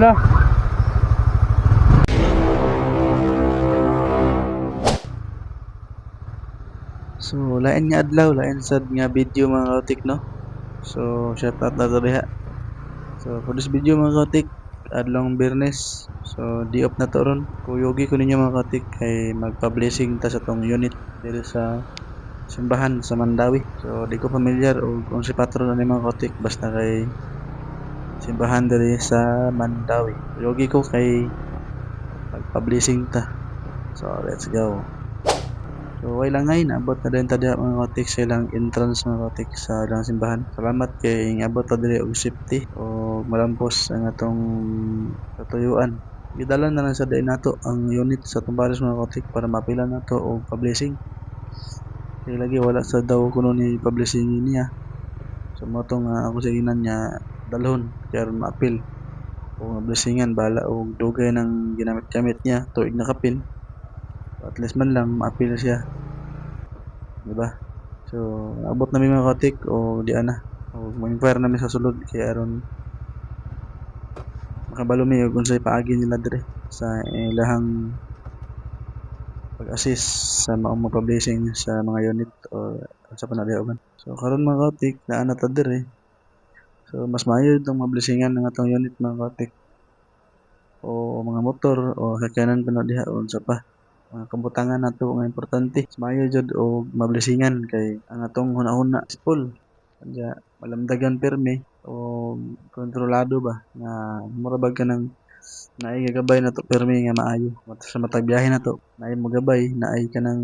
Ano? So, lain nga adlaw, lain sad nga video mga kautik, no? So, shout out na to diha. So, for this video mga kautik, adlong Bernes. So, di off na to ron. Kuyogi ko ninyo mga kautik kay magpa-blessing ta sa tong unit dito sa simbahan sa Mandawi. So, di ko familiar o kung si patron ani mga kautik basta kay simbahan diri sa Mandawi. Kuyogi ko kay magpa-blessing ta. So, let's go. So, way lang ngayon, abot na din tadi mga kotik sa ilang entrance mga kotik sa ilang simbahan. Salamat kay abot ta diri og safety o malampos ang atong katuyuan. Gidala na lang sa day nato ang unit sa Tumbalis mga kotik para mapila nato og pa-blessing. Kay lagi wala sa daw kuno ni pa-blessing niya. So mo tong uh, ako sa ginan niya dalhon kay aron maapil. O blessingan bala og dugay ng ginamit-gamit niya tuig na kapin. At least man lang maapil siya. Diba? So, abot namin mga kotik o di ana. O mag-inquire namin sa sulod kay aron makabalo mi og unsay paagi nila dire sa ilahang pag-assist sa maong blessing sa mga unit o sa panalihogan. So karon mga naa na ta dire. So mas maayo itong mablessingan ng atong unit mga kotik o mga motor o sakyanan pa na diha o unsa pa. Mga kabutangan nato nga importante. Mayo jud o mablessingan kay ang atong hunahuna is full kanya malamdagan permi o kontrolado ba nga murabag ka ng naay gagabay na to permi nga maayo. Mat- sa matag biyahe na to naay mo gabay naay ka ng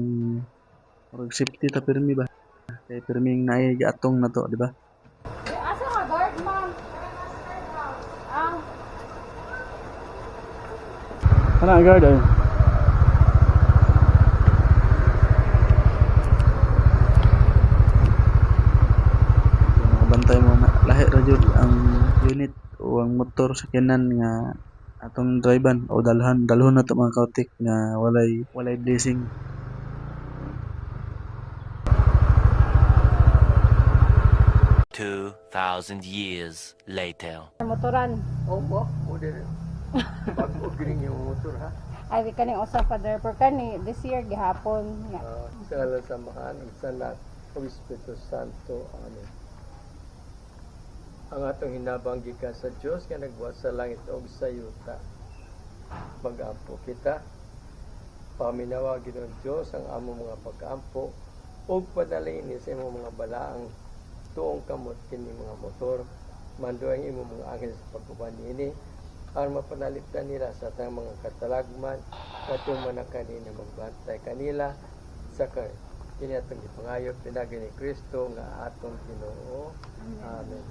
safety ta permi ba. Kay permi naay giatong na to di ba Ana guard ay. Nakabantay mo na lahi ra jud ang unit o ang motor sa kinan nga atong drivean o dalhan dalhon na to mga kautik nga walay walay blessing Two thousand years later. motoran. Opo, model. Bago green yung motor ha. Ay, di kaning usa pa driver kani this year gihapon nga. Uh, sa samahan ng sanat o Espiritu Santo. Amen. Ang atong hinabang gikan sa Dios nga nagbuhat sa langit o sa yuta. Magampo kita. Paminawa Ginoong Dios ang among mga pag-ampo ug padalin ni sa imong mga balaang tuong kamot kini mga motor mando ang imong mga angel sa pagkuban ini aron mapanalipdan nila sa tang mga katalagman katong manakan ni magbantay kanila sa ka kini atong gipangayot pinagi ni Kristo nga atong Ginoo. Amen.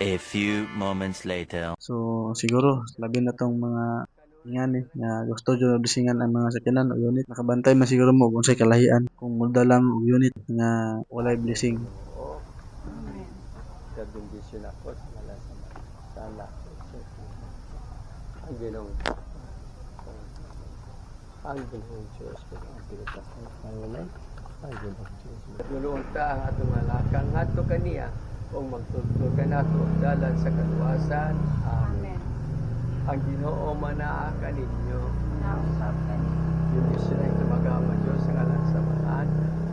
A few moments later. so siguro labi na tong mga ingani nga gusto jud bisingan ang mga sakyanan o unit. Nakabantay man siguro mo kung unsay kalahian kung mulda lang og unit nga walay blessing. O sa bendisyon ako sa mala sa sala ang Ginoo ang Ginoo Diyos ko. Ang pilitas ng pangunay ang Ginoo Diyos Nuluon ta ang atong halakang ngadto kaniya o magtutulog ka nato dalan sa kaluwasan. Amen. Ang Ginoo manaa kaninyo. Nausap kani. yung Diyos na tumagama Diyos sa ngalan sa manan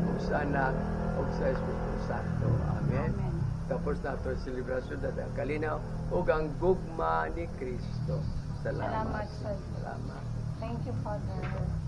o sa anak o sa Espiritu Santo. Amen. Amen. Tapos na ito selebrasyon na kalinaw o ang gugma ni Kristo. Salamat, Salamat. Sir. Salamat. Thank you, Father.